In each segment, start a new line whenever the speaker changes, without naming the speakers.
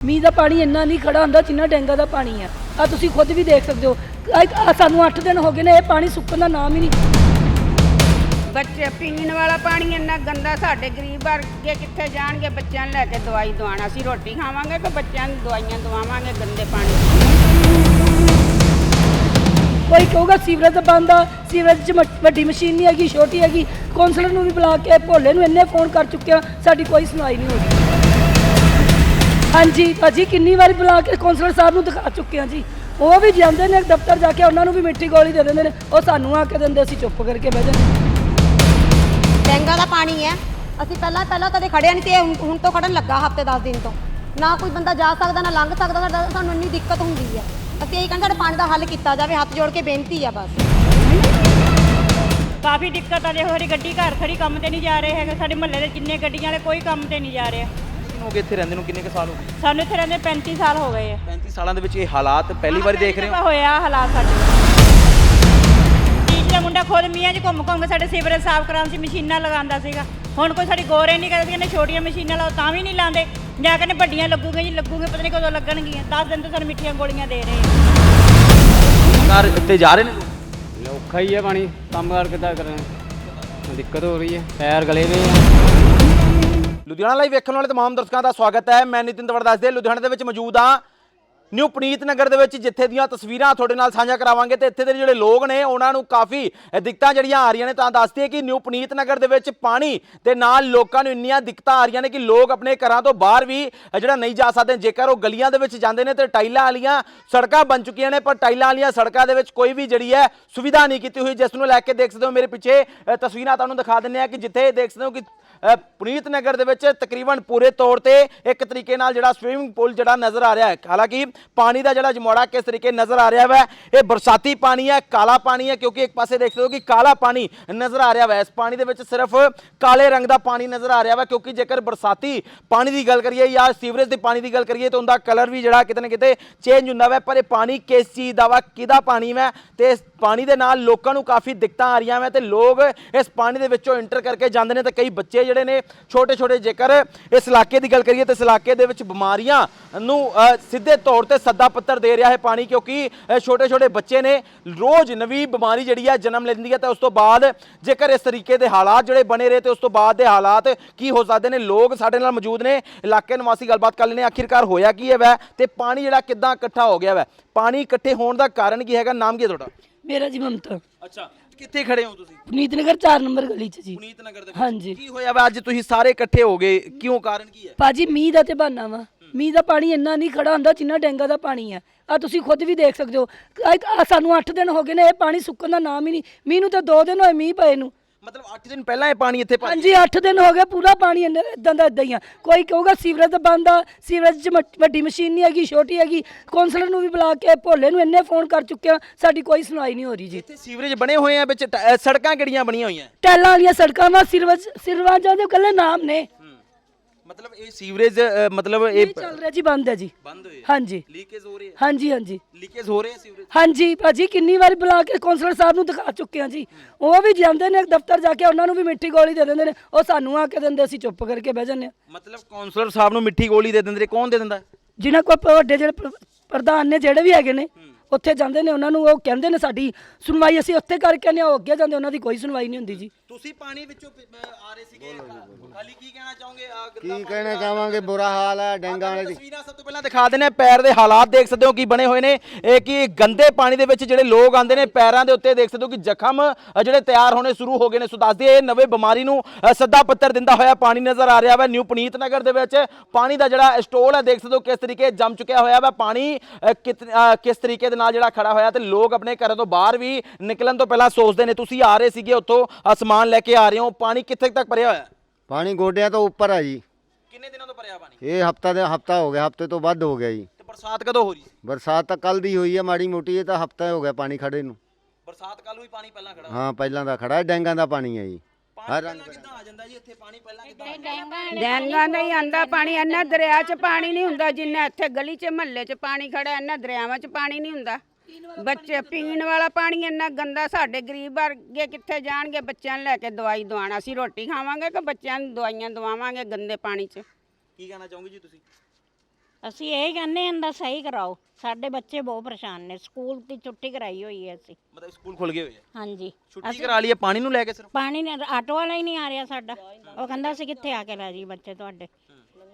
ਮੀਂਹ ਦਾ ਪਾਣੀ ਇੰਨਾ ਨਹੀਂ ਖੜਾ ਹੁੰਦਾ ਜਿੰਨਾ ਡੈਂਗਾ ਦਾ ਪਾਣੀ ਆ। ਆ ਤੁਸੀਂ ਖੁਦ ਵੀ ਦੇਖ ਸਕਦੇ ਹੋ। ਆਹ ਸਾਨੂੰ 8 ਦਿਨ ਹੋ ਗਏ ਨੇ ਇਹ ਪਾਣੀ ਸੁੱਕਣ ਦਾ ਨਾਮ ਹੀ ਨਹੀਂ।
ਬੱਚੇ ਪੀਣ ਵਾਲਾ ਪਾਣੀ ਇੰਨਾ ਗੰਦਾ ਸਾਡੇ ਗਰੀਬ ਵਰਗੇ ਕਿੱਥੇ ਜਾਣਗੇ? ਬੱਚਿਆਂ ਨੂੰ ਲੈ ਕੇ ਦਵਾਈ ਦਵਾਉਣਾ। ਅਸੀਂ ਰੋਟੀ ਖਾਵਾਂਗੇ ਕਿ ਬੱਚਿਆਂ ਨੂੰ ਦਵਾਈਆਂ ਦਵਾਵਾਂਗੇ ਗੰਦੇ ਪਾਣੀ
ਕੋਈ ਕਹੂਗਾ ਸੀਵਰੇਜ ਬੰਦ ਆ। ਸੀਵਰੇਜ 'ਚ ਵੱਡੀ ਮਸ਼ੀਨ ਨਹੀਂ ਹੈਗੀ ਛੋਟੀ ਹੈਗੀ। ਕੌਂਸਲਰ ਨੂੰ ਵੀ ਬੁਲਾ ਕੇ ਭੋਲੇ ਨੂੰ ਇੰਨੇ ਫੋਨ ਕਰ ਚੁੱਕੇ ਆ ਸਾਡੀ ਕੋਈ ਸੁਣਵਾਈ ਨਹੀਂ ਹੋ ਰਹੀ। ਹਾਂਜੀ ਭਾਜੀ ਕਿੰਨੀ ਵਾਰੀ ਬੁਲਾ ਕੇ ਕੌਂਸਲਰ ਸਾਹਿਬ ਨੂੰ ਦਿਖਾ ਚੁੱਕੇ ਆ ਜੀ। ਉਹ ਵੀ ਜਾਂਦੇ ਨੇ ਦਫ਼ਤਰ ਜਾ ਕੇ ਉਹਨਾਂ ਨੂੰ ਵੀ ਮਿੱਠੀ ਗੋਲੀ ਦੇ ਦਿੰਦੇ ਨੇ। ਉਹ ਸਾਨੂੰ ਆ ਕੇ ਦਿੰਦੇ ਅਸੀਂ ਚੁੱਪ ਕਰਕੇ ਬਹਿ ਜਾਂਦੇ।
ਡੈਂਗਾ ਦਾ ਪਾਣੀ ਹੈ। ਅਸੀਂ ਪਹਿਲਾਂ ਪਹਿਲਾਂ ਕਦੇ ਖੜਿਆ ਨਹੀਂ ਤੇ ਹੁਣ ਤੋਂ ਖੜਨ ਲੱਗਾ ਹਫ਼ਤੇ 10 ਦਿਨ ਤੋਂ। ਨਾ ਕੋਈ ਬੰਦਾ ਜਾ ਸਕਦਾ ਨਾ ਲੰਘ ਸਕਦਾ ਸਾਡਾ ਸਾਨੂੰ ਇੰਨੀ ਦਿੱਕਤ ਹੁੰਦੀ ਹੈ। ਅਸੀਂ ਇਹੀ ਕਹਿੰਦੇ ਸਾਡੇ ਪਾਣੀ ਦਾ ਹੱਲ ਕੀਤਾ ਜਾਵੇ ਹੱਥ ਜੋੜ ਕੇ ਬੇਨਤੀ ਆ ਬਸ।
ਕਾਫੀ ਦਿੱਕਤ ਆ ਦੇਖੋ ਸਾਡੀ ਗੱਡੀ ਘਰ ਖੜੀ ਕੰਮ ਤੇ ਨਹੀਂ ਜਾ ਰਹੇ ਹੈਗੇ ਸਾਡੇ ਮਹੱਲੇ ਦੇ ਜਿੰਨੇ ਗੱਡੀਆਂ ਵਾਲੇ ਕੋਈ ਕੰਮ ਤੇ ਨਹੀਂ ਜਾ ਰਹੇ।
ਕਿੰਨੇ ਹੋ ਗਏ ਇੱਥੇ ਰਹਿੰਦੇ ਨੂੰ? ਕਿੰਨੇ ਕੁ ਸਾਲ ਹੋ ਗਏ?
ਸਾਨੂੰ ਇੱਥੇ ਰਹਿੰਦੇ 35 ਸਾਲ ਹੋ ਗਏ ਆ।
35 ਸਾਲਾਂ ਦੇ ਵਿੱਚ ਇਹ ਹਾਲਾਤ ਪਹਿਲੀ ਵਾਰੀ ਦੇਖ ਰਹੇ ਹੋ?
ਹੋਇਆ ਹਾਲਾਤ ਸਾਡੇ। ਦਾ ਮੁੰਡਾ ਖੁਦ ਮੀਆਂ 'ਚ ਘੁੰਮ ਘੁੰਮ ਕੇ ਸਾਡੇ ਸੀਵਰੇਜ ਸਾਫ਼ ਕਰਾਉਣ ਸੀ ਮਸ਼ੀਨਾਂ ਲਗਾਉਂਦਾ ਸੀਗਾ। ਹੁਣ ਕੋਈ ਸਾਡੀ ਗੌਰੇ ਨਹੀਂ ਕਰਦੀਆਂ ਨੇ ਛੋਟੀਆਂ ਮਸ਼ੀਨਾਂ ਲਾਓ ਤਾਂ ਵੀ ਨਹੀਂ ਲਾਉਂਦੇ। ਜਾ ਕੇ ਨੇ ਵੱਡੀਆਂ ਲੱਗੂਗੀਆਂ ਜੀ ਲੱਗੂਗੇ ਪਤਾ ਨਹੀਂ ਕਦੋਂ ਲੱਗਣਗੀਆਂ। 10 ਦਿਨ ਤੋਂ ਸਾਨੂੰ ਮਿੱਠੀਆਂ ਗੋਲੀਆਂ ਦੇ ਰਹੇ ਆ।
ਘਰ ਉੱਤੇ ਜਾ ਰਹੇ ਨੇ
ਔਖਾ ਹੀ ਹੈ ਪਾਣੀ ਕੰਮ ਕਾਰ ਕਿੱਦਾਂ ਕਰਾਂ ਦਿੱਕਤ ਹੋ ਰਹੀ ਹੈ ਪੈਰ ਗਲੇ ਆ।
ਲੁਧਿਆਣਾ ਲਾਈਵ ਵੇਖਣ ਵਾਲੇ ਤਮਾਮ ਦਰਸ਼ਕਾਂ ਦਾ ਸਵਾਗਤ ਹੈ। ਮੈਂ ਨਿਤਿਨ ਤਵੜ ਦੱਸਦੇ ਲੁਧਿਆਣਾ ਦੇ ਵਿੱਚ ਮੌਜੂਦ ਹਾਂ। ਨਿਊ ਪਨੀਤ ਨਗਰ ਦੇ ਵਿੱਚ ਜਿੱਥੇ ਦੀਆਂ ਤਸਵੀਰਾਂ ਤੁਹਾਡੇ ਨਾਲ ਸਾਂਝਾ ਕਰਾਵਾਂਗੇ ਤੇ ਇੱਥੇ ਦੇ ਜਿਹੜੇ ਲੋਕ ਨੇ, ਉਹਨਾਂ ਨੂੰ ਕਾਫੀ ਦਿੱਕਤਾਂ ਜਿਹੜੀਆਂ ਆ ਰਹੀਆਂ ਨੇ, ਤਾਂ ਦੱਸਦੀ ਹੈ ਕਿ ਨਿਊ ਪਨੀਤ ਨਗਰ ਦੇ ਵਿੱਚ ਪਾਣੀ ਦੇ ਨਾਲ ਲੋਕਾਂ ਨੂੰ ਇੰਨੀਆਂ ਦਿੱਕਤਾਂ ਆ ਰਹੀਆਂ ਨੇ ਕਿ ਲੋਕ ਆਪਣੇ ਘਰਾਂ ਤੋਂ ਬਾਹਰ ਵੀ ਜਿਹੜਾ ਨਹੀਂ ਜਾ ਸਕਦੇ, ਜੇਕਰ ਉਹ ਗਲੀਆਂ ਦੇ ਵਿੱਚ ਜਾਂਦੇ ਨੇ ਤੇ ਟਾਈਲਾਂ ਵਾਲੀਆਂ ਸੜਕਾਂ ਬਣ ਚੁੱਕੀਆਂ ਨੇ, ਪਰ ਟਾਈਲਾਂ ਵਾਲੀਆਂ ਸੜਕਾਂ ਦੇ ਵਿੱਚ ਕੋਈ ਵੀ ਜਿਹੜੀ ਹੈ ਸੁਵਿਧਾ ਨਹੀਂ ਕੀਤੀ ਹੋਈ, ਜਿਸ ਨੂੰ ਲੈ ਕੇ ਦੇਖ ਸਕਦੇ ਹੋ ਮੇਰੇ ਪਿੱਛੇ ਤਸਵੀਰਾਂ ਤੁਹਾਨੂੰ ਦਿਖਾ ਦਿੰਦੇ ਆ ਕਿ ਜਿੱਥੇ ਦੇਖ ਸਕਦੇ ਹੋ ਕਿ ਪੁਨੀਤ ਨਗਰ ਦੇ ਵਿੱਚ ਤਕਰੀਬਨ ਪੂਰੇ ਤੌਰ ਤੇ ਇੱਕ ਤਰੀਕੇ ਨਾਲ ਜਿਹੜਾ ਸਵੀਮਿੰਗ ਪੂਲ ਜਿਹੜਾ ਨਜ਼ਰ ਆ ਰਿਹਾ ਹੈ। ਹਾਲਾਂਕਿ ਪਾਣੀ ਦਾ ਜਿਹੜਾ ਜਮੋੜਾ ਕਿਸ ਤਰੀਕੇ ਨਜ਼ਰ ਆ ਰਿਹਾ ਹੈ ਇਹ ਬਰਸਾਤੀ ਪਾਣੀ ਹੈ ਕਾਲਾ ਪਾਣੀ ਹੈ ਕਿਉਂਕਿ ਇੱਕ ਪਾਸੇ ਦੇਖ ਸਕਦੇ ਹੋ ਕਿ ਕਾਲਾ ਪਾਣੀ ਨਜ਼ਰ ਆ ਰਿਹਾ ਹੈ ਇਸ ਪਾਣੀ ਦੇ ਵਿੱਚ ਸਿਰਫ ਕਾਲੇ ਰੰਗ ਦਾ ਪਾਣੀ ਨਜ਼ਰ ਆ ਰਿਹਾ ਹੈ ਕਿਉਂਕਿ ਜੇਕਰ ਬਰਸਾਤੀ ਪਾਣੀ ਦੀ ਗੱਲ ਕਰੀਏ ਜਾਂ ਸੀਵਰੇਜ ਦੇ ਪਾਣੀ ਦੀ ਗੱਲ ਕਰੀਏ ਤਾਂ ਉਹਦਾ ਕਲਰ ਵੀ ਜਿਹੜਾ ਕਿਤੇ ਨਾ ਕਿਤੇ ਚੇਂਜ ਹੁੰਦਾ ਹੈ ਪਰ ਇਹ ਪਾਣੀ ਕਿਸ ਚੀਜ਼ ਦਾ ਵਾ, ਕਿਹਦਾ ਪਾਣੀ ਹੈ ਤੇ ਇਸ ਪਾਣੀ ਦੇ ਨਾਲ ਲੋਕਾਂ ਨੂੰ ਕਾਫੀ ਦਿੱਕਤਾਂ ਆ ਰਹੀਆਂ ਵਾ ਤੇ ਲੋਕ ਇਸ ਪਾਣੀ ਦੇ ਵਿੱਚੋਂ ਇੰਟਰ ਕਰਕੇ ਜਾਂਦੇ ਨੇ ਤੇ ਕਈ ਬੱਚੇ ਜਿਹੜੇ ਨੇ ਛੋਟੇ ਛੋਟੇ ਜੇਕਰ ਇਸ ਇਲਾਕੇ ਦੀ ਗੱਲ ਕਰੀਏ ਤਾਂ ਇਸ ਇਲਾਕੇ ਦੇ ਵਿੱਚ ਬਿਮਾਰੀਆਂ ਨੂੰ ਸਿੱਧੇ ਤੌਰ ਤੇ ਸੱਦਾ ਪੱਤਰ ਦੇ ਰਿਹਾ ਹੈ ਪਾਣੀ ਕਿਉਂਕਿ ਛੋਟੇ ਛੋਟੇ ਬੱਚੇ ਨੇ ਰੋਜ਼ ਨਵੀਂ ਬਿਮਾਰੀ ਜਿਹੜੀ ਹੈ ਜਨਮ ਲੈਂਦੀ ਹੈ ਤੇ ਉਸ ਤੋਂ ਬਾਅਦ ਜੇਕਰ ਇਸ ਤਰੀਕੇ ਦੇ ਹਾਲਾਤ ਜਿਹੜੇ ਬਣੇ ਰਹੇ ਤੇ ਉਸ ਤੋਂ ਬਾਅਦ ਦੇ ਹਾਲਾਤ ਕੀ ਹੋ ਸਕਦੇ ਨੇ? ਲੋਕ ਸਾਡੇ ਨਾਲ ਮੌਜੂਦ ਨੇ ਇਲਾਕੇ ਨਿਵਾਸੀ ਗੱਲਬਾਤ ਕਰ ਲੈਣੇ ਆਖਿਰਕਾਰ ਹੋਇਆ ਕੀ ਹੈ ਵੈ? ਤੇ ਪਾਣੀ ਜਿਹੜਾ ਕਿੱਦਾਂ ਇਕੱਠਾ ਹੋ ਗਿਆ ਵੈ? ਪਾਣੀ ਇਕੱਠੇ ਹੋਣ ਦਾ ਕਾਰਨ ਕੀ ਹੈਗਾ? ਨਾਮ ਕੀ ਹੈ ਤੁਹਾਡਾ?
ਮੇਰਾ ਜੀ ਮਮਤਾ।
ਅੱਛਾ ਕਿੱਥੇ ਖੜੇ ਹੋ ਤੁਸੀਂ?
ਪੁਨੀਤ ਨਗਰ 4 ਨੰਬਰ ਗਲੀ 'ਚ ਜੀ।
ਪੁਨੀਤ ਨਗਰ ਦੇ
ਹਾਂਜੀ।
ਕੀ ਹੋਇਆ ਵਾ? ਅੱਜ ਤੁਸੀਂ ਸਾਰੇ ਇਕੱਠੇ ਹੋ ਗਏ ਕਿਉਂ? ਕਾਰਨ ਕੀ ਹੈ?
ਭਾਜੀ ਮੀਂਹ ਦਾ ਤੇ ਬਹਾਨਾ ਵਾ। ਮੀਂਹ ਦਾ ਪਾਣੀ ਇੰਨਾ ਨਹੀਂ ਖੜਾ ਹੁੰਦਾ ਜਿੰਨਾ ਡੈਂਗਾ ਦਾ ਪਾਣੀ ਆ ਆ ਤੁਸੀਂ ਖੁਦ ਵੀ ਦੇਖ ਸਕਦੇ ਹੋ। ਆਹ- ਸਾਨੂੰ 8 ਦਿਨ ਹੋ ਗਏ ਨੇ ਇਹ ਪਾਣੀ ਸੁੱਕਣ ਦਾ ਨਾਮ ਹੀ ਨਹੀਂ। ਮੀਂਹ ਨੂੰ ਤਾਂ 2 ਦਿਨ ਹੋਏ ਮੀਂਹ ਪਏ ਨੂੰ।
ਮਤਲਬ 8 ਦਿਨ ਪਹਿਲਾਂ ਇਹ ਪਾਣੀ ਇੱਥੇ ਭਰ
ਹਾਂਜੀ 8 ਦਿਨ ਹੋ ਗਏ ਪੂਰਾ ਪਾਣੀ ਇਦਾਂ ਦਾ ਇਦਾਂ ਹੀ ਆ। ਕੋਈ ਕਹੂਗਾ ਸੀਵਰੇਜ ਦਾ ਬੰਦ ਆ ਸੀਵਰੇਜ 'ਚ ਵੱਡੀ ਮਸ਼ੀਨ ਨਹੀਂ ਹੈਗੀ ਛੋਟੀ ਹੈਗੀ। ਕੌਂਸਲਰ ਨੂੰ ਵੀ ਬੁਲਾ ਕੇ ਭੋਲੇ ਨੂੰ ਇੰਨੇ ਫੋਨ ਕਰ ਚੁੱਕੇ ਆ ਸਾਡੀ ਕੋਈ ਸੁਣਵਾਈ ਨਹੀਂ ਹੋ ਰਹੀ ਜੀ।
ਇੱਥੇ ਸੀਵਰੇਜ ਬਣੇ ਹੋਏ ਆ ਵਿੱਚ ਟ- ਅ, ਸੜਕਾਂ ਕਿਹੜੀਆਂ ਬਣੀਆਂ ਹੋਈਆਂ?
ਟੈਲਾਂ ਵਾਲੀਆਂ ਸੜਕਾਂ ਵਾ ਸਿਰਵਜ ਸਿਰਵਾਜਾਂ ਦੇ ਕੱਲੇ ਨਾਮ ਨੇ।
ਮਤਲਬ ਇਹ ਸੀਵਰੇਜ ਅ, ਮਤਲਬ ਇਹ
ਇਹ ਚੱਲ ਰਿਹਾ ਜੀ ਬੰਦ ਹੈ ਜੀ।
ਬੰਦ ਹੋਏ
ਹਾਂਜੀ।
ਲੀਕੇਜ ਹੋ ਰਹੀ ਹੈ
ਹਾਂਜੀ ਹਾਂਜੀ।
ਲੀਕੇਜ ਹੋ ਰਹੇ ਆ ਸੀਵਰੇਜ?
ਹਾਂਜੀ ਭਾਜੀ ਕਿੰਨੀ ਵਾਰੀ ਬੁਲਾ ਕੇ ਕੌਂਸਲਰ ਸਾਹਿਬ ਨੂੰ ਦਿਖਾ ਚੁੱਕੇ ਆ ਜੀ। ਉਹ ਵੀ ਜਾਂਦੇ ਨੇ ਦਫ਼ਤਰ ਜਾ ਕੇ ਉਹਨਾਂ ਨੂੰ ਵੀ ਮਿੱਠੀ ਗੋਲੀ ਦੇ ਦਿੰਦੇ ਨੇ। ਉਹ ਸਾਨੂੰ ਆ ਕੇ ਦਿੰਦੇ ਅਸੀਂ ਚੁੱਪ ਕਰਕੇ ਬਹਿ ਜਾਂਦੇ ਹਾਂ
ਮਤਲਬ ਕਾਉਂਸਲਰ ਸਾਹਿਬ ਨੂੰ ਮਿੱਠੀ ਗੋਲੀ ਦੇ ਦਿੰਦੇ ਨੇ ਕੌਣ ਦੇ ਦਿੰਦਾ?
ਜਿਨ੍ਹਾਂ ਕੋਲ ਵੱਡੇ ਜਿਹੜੇ ਪ੍ਰ- ਪ੍ਰਧਾਨ ਨੇ ਜਿਹੜੇ ਵੀ ਹੈਗੇ ਨੇ ਉੱਥੇ ਜਾਂਦੇ ਨੇ ਉਹਨਾਂ ਨੂੰ ਉਹ ਕਹਿੰਦੇ ਨੇ ਸਾਡੀ ਸੁਣਵਾਈ ਅਸੀਂ ਉੱਥੇ ਕਰਕੇ ਹਾਂ ਉਹ ਅੱਗੇ ਜਾਂਦੇ ਉਹਨਾਂ ਦੀ ਕੋਈ ਸੁਣਵਾਈ ਨਹੀਂ ਹੁੰਦੀ ਜੀ।
ਤੁਸੀਂ ਪਾਣੀ ਵਿੱਚੋਂ ਪ- ਆ ਰਹੇ ਸੀਗੇ। ਖਾਲੀ ਕੀ ਕਹਿਣਾ ਚਾਹੋਗੇ? ਆ
ਕੀ ਕਹਿਣਾ ਚਾਹਾਂਗੇ? ਬੁਰਾ ਹਾਲ ਹੈ ਡੈਂਗਾ ਵਾਲੇ ਦੀ।
ਤਸਵੀਰਾਂ ਸਭ ਤੋਂ ਪਹਿਲਾਂ ਦਿਖਾ ਦਿੰਦੇ ਹਾਂ ਪੈਰ ਦੇ ਹਾਲਾਤ ਦੇਖ ਸਕਦੇ ਹੋ ਕੀ ਬਣੇ ਹੋਏ ਨੇ। ਇਹ ਕਿ ਗੰਦੇ ਪਾਣੀ ਦੇ ਵਿੱਚ ਜਿਹੜੇ ਲੋਕ ਆਉਂਦੇ ਨੇ ਪੈਰਾਂ ਦੇ ਉੱਤੇ ਦੇਖ ਸਕਦੇ ਹੋ ਕਿ ਜ਼ਖਮ ਅ, ਜਿਹੜੇ ਤਿਆਰ ਹੋਣੇ ਸ਼ੁਰੂ ਹੋ ਗਏ ਨੇ। ਸੋ ਦੱਸਦੀ ਇਹ ਨਵੇਂ ਬਿਮਾਰੀ ਨੂੰ ਅ, ਸੱਦਾ ਪੱਤਰ ਦਿੰਦਾ ਹੋਇਆ ਪਾਣੀ ਨਜ਼ਰ ਆ ਰਿਹਾ ਵਾ। ਨਿਊ ਪਨੀਤ ਨਗਰ ਦੇ ਵਿੱਚ ਪਾਣੀ ਦਾ ਜਿਹੜਾ ਸਟੋਲ ਹੈ ਦੇਖ ਸਕਦੇ ਹੋ ਕਿਸ ਤਰੀਕੇ ਜੰਮ ਚੁੱਕਿਆ ਹੋਇਆ ਵਾ। ਪਾਣੀ ਅ, ਕਿਤ- ਅ, ਕਿਸ ਤਰੀਕੇ ਦੇ ਨਾਲ ਜਿਹੜਾ ਖੜਾ ਹੋਇਆ ਤੇ ਲੋਕ ਆਪਣੇ ਘਰਾਂ ਤੋਂ ਬਾਹਰ ਵੀ ਨਿਕਲਣ ਤੋਂ ਪਹਿਲਾਂ ਸੋਚਦੇ ਨੇ ਤੁਸੀਂ ਆ ਰਹੇ ਸੀਗੇ ਉੱਥੋਂ ਅ, ਸਮਾਨ ਲੈ ਕੇ ਆ ਰਹੇ ਹੋ ਪਾਣੀ ਕਿੱਥੇ ਤੱਕ ਭਰਿਆ ਹੋਇਆ?
ਪਾਣੀ ਗੋਡਿਆਂ ਤੋਂ ਉੱਪਰ ਆ ਜੀ।
ਕਿੰਨੇ ਦਿਨਾਂ ਤੋਂ ਭਰਿਆ ਪਾਣੀ?
ਇਹ ਹਫਤਾ ਦੇ ਹਫਤਾ ਹੋ ਗਿਆ ਹਫ਼ਤੇ ਤੋਂ ਵੱਧ ਹੋ ਗਿਆ ਜੀ।
ਤੇ ਬਰਸਾਤ ਕਦੋਂ ਹੋ ਰਹੀ ਸੀ?
ਬਰਸਾਤ ਤਾਂ ਕੱਲ ਦੀ ਹੋਈ ਹੈ ਮਾੜੀ ਮੋਟੀ ਇਹ ਤਾਂ ਹਫਤਾ ਹੋ ਗਿਆ ਪਾਣੀ ਖੜੇ ਨੂੰ।
ਬਰਸਾਤ ਕੱਲ ਵੀ ਪਾਣੀ ਪਹਿਲਾਂ ਖੜਾ
ਹਾਂ ਪਹਿਲਾਂ ਦਾ ਖੜਾ ਹੈ ਡੈਂਗਾ ਦਾ ਪਾਣੀ ਹੈ ਜੀ।
ਪਾਣੀ ਪਹਿਲਾਂ ਕਿੱਦਾਂ ਆ ਜਾਂਦਾ ਜੀ? ਇੱਥੇ ਪਾਣੀ ਪਹਿਲਾਂ ਕਿੱਦਾਂ
ਡੈਂਗਾ ਨਹੀਂ ਆਂਦਾ ਪਾਣੀ ਇੰਨਾ ਦਰਿਆ 'ਚ ਪਾਣੀ ਨਹੀਂ ਹੁੰਦਾ ਜਿੰਨਾ ਇੱਥੇ ਗਲੀ 'ਚ ਮਹੱਲੇ 'ਚ ਪਾਣੀ ਖੜਾ ਇੰਨਾ ਦਰਿਆਵਾਂ 'ਚ ਪਾਣੀ ਨਹੀਂ ਹੁੰਦਾ। ਬੱਚੇ ਪੀਣ ਵਾਲਾ ਪਾਣੀ ਇੰਨਾ ਗੰਦਾ ਸਾਡੇ ਗਰੀਬ ਵਰਗੇ ਕਿੱਥੇ ਜਾਣਗੇ? ਬੱਚਿਆਂ ਨੂੰ ਲੈ ਕੇ ਦਵਾਈ ਦਵਾਉਣਾ ਅਸੀਂ ਰੋਟੀ ਖਾਵਾਂਗੇ ਕਿ ਬੱਚਿਆਂ ਨੂੰ ਦਵਾਈਆਂ ਦਵਾਵਾਂਗੇ ਗੰਦੇ ਪਾਣੀ 'ਚ?
ਕੀ ਕਹਿਣਾ ਚਾਹੋਗੇ ਜੀ ਤੁਸੀਂ?
ਅਸੀਂ ਇਹ ਕਹਿੰਦੇ ਹਾਂ ਦਾ ਸਹੀ ਕਰਾਓ। ਸਾਡੇ ਬੱਚੇ ਬਹੁਤ ਪਰੇਸ਼ਾਨ ਨੇ। ਸਕੂਲ ਦੀ ਛੁੱਟੀ ਕਰਾਈ ਹੋਈ ਹੈ ਅਸੀਂ।
ਮਤਲਬ ਸਕੂਲ ਖੁੱਲ ਗਏ ਹੋਏ ਆ?
ਹਾਂਜੀ।
ਛੁੱਟੀ ਕਰਾ ਲਈ ਹੈ ਪਾਣੀ ਨੂੰ ਲੈ ਕੇ ਸਿਰਫ?
ਪਾਣੀ ਨੇ ਆਟੋ ਵਾਲਾ ਹੀ ਨਹੀਂ ਆ ਰਿਹਾ ਸਾਡਾ। ਉਹ ਕਹਿੰਦਾ ਅਸੀਂ ਕਿੱਥੇ ਆ ਕੇ ਲੈ ਜੀ ਬੱਚੇ ਤੁਹਾਡੇ?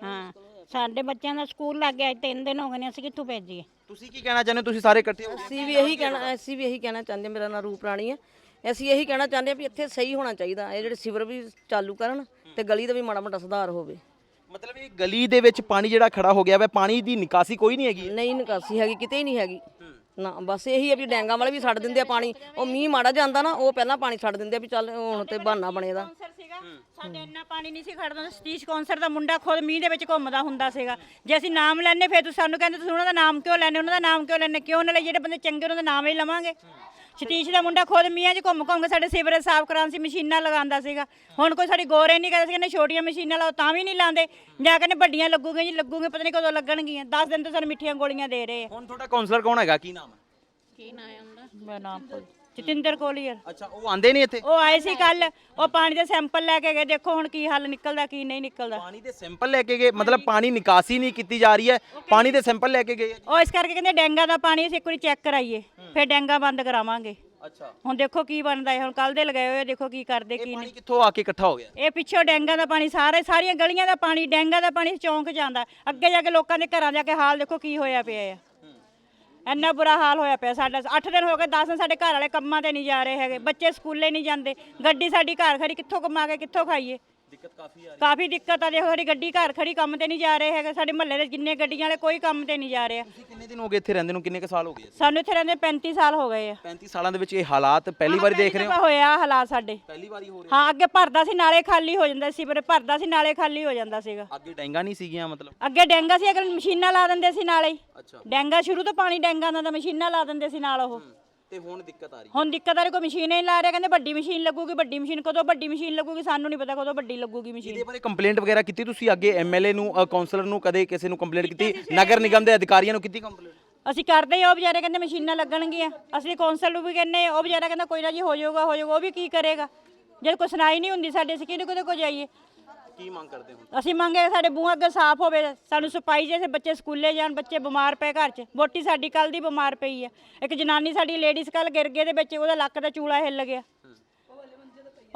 ਹਾਂ। ਸਾਡੇ ਬੱਚਿਆਂ ਦਾ ਸਕੂਲ ਲੱਗ ਗਿਆ ਅੱਜ ਤਿੰਨ ਦਿਨ ਹੋ ਗਏ ਨੇ ਅਸੀਂ ਕਿੱਥੋਂ ਭੇਜੀਏ?
ਤੁਸੀਂ ਕੀ ਕਹਿਣਾ ਚਾਹੁੰਦੇ ਹੋ? ਤੁਸੀਂ ਸਾਰੇ ਇਕੱਠੇ ਹੋ?
ਅਸੀਂ ਵੀ ਇਹੀ ਕਹਿਣਾ ਅਸੀਂ ਵੀ ਇਹੀ ਕਹਿਣਾ ਚਾਹੁੰਦੇ ਹਾਂ, ਮੇਰਾ ਨਾਮ ਰੂਪ ਰਾਣੀ ਹੈ। ਅਸੀਂ ਇਹੀ ਕਹਿਣਾ ਚਾਹੁੰਦੇ ਹਾਂ ਵੀ ਇੱਥੇ ਸਹੀ ਹੋਣਾ ਚਾਹੀਦਾ। ਇਹ ਜਿਹੜੇ ਸਿਵਰ ਵੀ ਚਾਲੂ ਕਰਨ ਤੇ ਗਲੀ ਦਾ ਵੀ ਮਾੜਾ ਮੋਟਾ ਸੁਧਾਰ ਹੋਵੇ।
ਮਤਲਬ ਇਹ ਗਲੀ ਦੇ ਵਿੱਚ ਪਾਣੀ ਜਿਹੜਾ ਖੜਾ ਹੋ ਗਿਆ ਵਾ ਪਾਣੀ ਦੀ ਨਿਕਾਸੀ ਕੋਈ ਨਹੀਂ ਹੈਗੀ?
ਨਹੀਂ ਨਿਕਾਸੀ ਹੈਗੀ ਕਿਤੇ ਹੀ ਨਹੀਂ ਹੈਗੀ। ਨਾ ਬਸ ਇਹੀ ਹੈ ਵੀ ਡੈਂਗਾਂ ਵਾਲੇ ਵੀ ਛੱਡ ਦਿੰਦੇ ਆ ਪਾਣੀ। ਉਹ ਮੀਂਹ ਮਾੜਾ ਜਾਂਦਾ ਨਾ ਉਹ ਪਹਿਲਾਂ ਪਾਣੀ ਛੱਡ ਦਿੰਦੇ ਆ ਵੀ ਚੱਲ ਹੁਣ ਤੇ ਬਹਾਨਾ ਬਣੇਦਾ
ਕੌਂਸਰ ਸੀਗਾ ਸਾਡੇ ਇੰਨਾ ਪਾਣੀ ਨਹੀਂ ਸੀ ਖੜਦਾ ਸਤੀਸ਼ ਕੌਂਸਰ ਦਾ ਮੁੰਡਾ ਖੁਦ ਮੀਂਹ ਦੇ ਵਿੱਚ ਘੁੰਮਦਾ ਹੁੰਦਾ ਸੀਗਾ। ਜੇ ਅਸੀਂ ਨਾਮ ਲੈਣੇ ਫਿਰ ਤੁਸੀਂ ਸਾਨੂੰ ਕਹਿੰਦੇ ਤੁਸੀਂ ਉਹਨਾਂ ਦਾ ਨਾਮ ਕਿਉਂ ਲੈਣੇ ਉਹਨਾਂ ਦਾ ਨਾਮ ਕਿਉਂ ਲੈਣੇ ਕਿਉਂ ਨਾ ਲਈ ਜਿਹੜੇ ਬੰਦੇ ਚੰਗੇ ਉਹਨਾਂ ਦਾ ਨਾਮ ਹੀ ਲਵਾਂਗੇ। ਸਤੀਸ਼ ਦਾ ਮੁੰਡਾ ਖੁਦ ਮੀਂਹਾਂ 'ਚ ਘੁੰਮ ਘੁੰਮ ਕੇ ਸਾਡੇ ਸੀਵਰੇਜ ਸਾਫ਼ ਕਰਾਉਣ ਸੀ ਮਸ਼ੀਨਾਂ ਲਗਾਉਂਦਾ ਸੀਗਾ। ਹੁਣ ਕੋਈ ਸਾਡੀ ਗੌਰੇ ਨਹੀਂ ਕਰਦਾ ਸੀ ਕਹਿੰਦੇ ਛੋਟੀਆਂ ਮਸ਼ੀਨਾਂ ਲਾਓ ਤਾਂ ਵੀ ਨਹੀਂ ਲਾਉਂਦੇ। ਜਾਂ ਕਹਿੰਦੇ ਵੱਡੀਆਂ ਲੱਗੂਗੀਆਂ ਜੀ ਲੱਗੂਗੀਆਂ ਪਤਾ ਨਹੀਂ ਕਦੋਂ ਲੱਗਣਗੀਆਂ। 10 ਦਿਨ ਤੋਂ ਸਾਨੂੰ ਮਿੱਠੀਆਂ ਗੋਲੀਆਂ ਦੇ ਰਹੇ ਆ।
ਹੁਣ ਤੁਹਾਡਾ ਕਾਉਂਸਲਰ ਕੌਣ ਹੈਗਾ? ਕੀ ਨਾਮ ਹੈ?
ਮੈਂ ਨਾਮ ਭੁੱਲ ਜਤਿੰਦਰ ਕੋਲੀਅਰ।
ਅੱਛਾ ਉਹ ਆਂਦੇ ਨਹੀਂ ਇੱਥੇ?
ਉਹ ਆਏ ਸੀ ਕੱਲ ਉਹ ਪਾਣੀ ਦੇ ਸੈਂਪਲ ਲੈ ਕੇ ਗਏ। ਦੇਖੋ ਹੁਣ ਕੀ ਹੱਲ ਨਿਕਲਦਾ ਕੀ ਨਹੀਂ ਨਿਕਲਦਾ।
ਪਾਣੀ ਦੇ ਸੈਂਪਲ ਲੈ ਕੇ ਗਏ? ਮਤਲਬ ਪਾਣੀ ਨਿਕਾਸੀ ਨਹੀਂ ਕੀਤੀ ਜਾ ਰਹੀ ਹੈ। ਪਾਣੀ ਦੇ ਸੈਂਪਲ ਲੈ ਕੇ ਗਏ ਆ।
ਉਹ ਇਸ ਕਰਕੇ ਕਹਿੰਦੇ ਡੈਂਗਾ ਦਾ ਪਾਣੀ ਅਸੀਂ ਇੱਕ ਵਾਰੀ ਚੈੱਕ ਕਰਾਈਏ। ਫਿਰ ਡੈਂਗਾ ਬੰਦ ਕਰਾਵਾਂਗੇ।
ਅੱਛਾ।
ਹੁਣ ਦੇਖੋ ਕੀ ਬਣਦਾ ਹੈ ਹੁਣ ਕੱਲ ਦੇ ਲਗਾਏ ਹੋਏ ਆ, ਦੇਖੋ ਕੀ ਕਰਦੇ ਕੀ
ਪਾਣੀ
ਨਹੀਂ।
ਕਿੱਥੋਂ ਆ ਕੇ ਇਕੱਠਾ ਹੋ ਗਿਆ?
ਇਹ ਪਿੱਛੋਂ ਡੈਂਗਾ ਦਾ ਪਾਣੀ ਸਾਰੇ ਸਾਰੀਆਂ ਗਲੀਆਂ ਦਾ ਪਾਣੀ ਡੈਂਗਾ ਦਾ ਪਾਣੀ ਚੌਂਕ ਜਾਂਦਾ। ਅੱਗੇ ਜਾ ਕੇ ਲੋਕਾਂ ਦੇ ਘਰਾਂ ਜਾ ਕੇ ਹਾਲ ਦੇਖੋ ਕੀ ਹੋਇਆ ਪਿਆ ਆ। ਇੰਨਾ ਬੁਰਾ ਹਾਲ ਹੋਇਆ ਪਿਆ ਸਾਡਾ। 8 ਦਿਨ ਹੋ ਗਏ 10 ਦਿਨ ਸਾਡੇ ਘਰ ਵਾਲੇ ਕੰਮਾਂ ਤੇ ਨਹੀਂ ਜਾ ਰਹੇ ਹੈਗੇ ਬੱਚੇ ਸਕੂਲੇ ਨਹੀਂ ਜਾਂਦੇ। ਗੱਡੀ ਸਾਡੀ ਘਰ ਖੜੀ ਕਿੱਥੋਂ ਕਮਾ ਕੇ ਕਿੱਥੋਂ ਖਾਈਏ?
ਦਿੱਕਤ ਕਾਫੀ ਆ
ਕਾਫੀ ਦਿੱਕਤ ਆ ਦੇਖੋ ਸਾਡੀ ਗੱਡੀ ਘਰ ਖੜੀ ਕੰਮ ਤੇ ਨਹੀਂ ਜਾ ਰਹੇ ਹੈਗੇ। ਸਾਡੇ ਮਹੱਲੇ ਦੇ ਜਿੰਨੇ ਗੱਡੀਆਂ ਵਾਲੇ ਕੋਈ ਕੰਮ ਤੇ ਨਹੀਂ ਜਾ ਰਹੇ।
ਤੁਸੀਂ ਕਿੰਨੇ ਦਿਨ ਹੋ ਗਏ ਇੱਥੇ ਰਹਿੰਦੇ ਨੂੰ? ਕਿੰਨੇ ਕ ਸਾਲ ਹੋ ਗਏ
ਸਾਨੂੰ ਇੱਥੇ ਰਹਿੰਦੇ 35 ਸਾਲ ਹੋ ਗਏ ਆ।
35 ਸਾਲਾਂ ਦੇ ਵਿੱਚ ਇਹ ਹਾਲਾਤ ਪਹਿਲੀ ਵਾਰੀ ਦੇਖ ਰਹੇ ਹੋ?
ਹੋਇਆ ਹਾਲਾਤ ਸਾਡੇ।
ਪਹਿਲੀ ਵਾਰੀ ਹੋ
ਹਾਂ ਅੱਗੇ ਭਰਦਾ ਸੀ ਨਾਲੇ ਖਾਲੀ ਹੋ ਜਾਂਦਾ ਸੀ ਪਰ ਭਰਦਾ ਸੀ ਨਾਲੇ ਖਾਲੀ ਹੋ ਜਾਂਦਾ ਸੀਗਾ।
ਅੱਗੇ ਡੈਂਗਾ ਨਹੀਂ ਸੀਗੀਆਂ ਮਤਲਬ?
ਅੱਗੇ ਡੈਂਗਾ ਸੀ ਅਗਰ ਮਸ਼ੀਨਾਂ ਲਾ ਦਿੰਦੇ ਸੀ ਨਾਲੇ। ਹੀ
ਅੱਛਾ।
ਡੈਂਗਾ ਸ਼ੁਰੂ ਤੋਂ ਪਾਣੀ ਡੈਂਗਾ ਦਾ ਤਾਂ ਮਸ਼ੀਨਾਂ ਲਾ ਦਿੰਦੇ ਸੀ ਨਾਲ ਉਹ।
ਤੇ ਹੁਣ ਦਿੱਕਤ ਆ ਰਹੀ
ਹੁਣ ਦਿੱਕਤ ਆ ਰਹੀ ਕੋਈ ਮਸ਼ੀਨ ਹੀ ਨਹੀਂ ਲਾ ਰਿਹਾ ਕਹਿੰਦੇ ਵੱਡੀ ਮਸ਼ੀਨ ਲੱਗੂਗੀ ਵੱਡੀ ਮਸ਼ੀਨ ਕਦੋਂ ਵੱਡੀ ਮਸ਼ੀਨ ਲੱਗੂਗੀ ਸਾਨੂੰ ਨਹੀਂ ਪਤਾ ਕਦੋਂ ਵੱਡੀ ਲੱਗੂਗੀ ਮਸ਼ੀਨ।
ਇਹਦੇ ਬਾਰੇ ਕੰਪਲੇਂਟ ਵਗੈਰਾ ਕੀਤੀ ਤੁਸੀਂ ਅੱਗੇ ਐਮਐਲਏ ਨੂੰ ਕਾਉਂਸਲਰ ਨੂੰ ਕਦੇ ਕਿਸੇ ਨੂੰ ਕੰਪਲੇਂਟ ਕੀਤੀ? ਨਗਰ ਨਿਗਮ ਦੇ ਅਧਿਕਾਰੀਆਂ ਨੂੰ ਕੀਤੀ ਕੰਪਲੇਂਟ
ਅਸੀਂ ਕਰਦੇ ਆ ਉਹ ਵਿਚਾਰੇ ਕਹਿੰਦੇ ਮਸ਼ੀਨਾਂ ਲੱਗਣਗੀਆਂ। ਅਸੀਂ ਕੌਂਸਲ ਨੂੰ ਵੀ ਕਹਿੰਦੇ ਆ, ਉਹ ਵਿਚਾਰਾ ਕਹਿੰਦਾ ਕੋਈ ਨਾ ਜੀ ਹੋ ਜਾਊਗਾ ਹੋ ਜਾਊਗਾ ਉਹ ਵੀ ਕੀ ਕਰੇਗਾ? ਜਦ ਕੋਈ ਸੁਣਾਈ ਨਹੀਂ ਹੁੰਦੀ ਸਾਡੇ ਅਸੀਂ ਕਿਹਦੇ ਕੋਲ ਕੋ ਜਾਈਏ?
ਕੀ ਮੰਗ ਕਰਦੇ ਹੋ?
ਅਸੀਂ ਮੰਗੇ ਸਾਡੇ ਬੂਹਾਂ ਅੱਗੇ ਸਾਫ਼ ਹੋਵੇ, ਸਾਨੂੰ ਸਫ਼ਾਈ ਜੇ ਬੱਚੇ ਸਕੂਲੇ ਜਾਣ, ਬੱਚੇ ਬਿਮਾਰ ਪਏ ਘਰ 'ਚ ਵੋਟੀ ਸਾਡੀ ਕੱਲ ਦੀ ਬਿਮਾਰ ਪਈ ਆ। ਇੱਕ ਜਨਾਨੀ ਸਾਡੀ ਲੇਡੀਜ਼ ਕੱਲ ਗਿਰ ਗਏ ਦੇ ਵਿੱਚ, ਉਹਦਾ ਲੱਕ ਦਾ ਚੂਲਾ ਹਿੱਲ ਗਿਆ।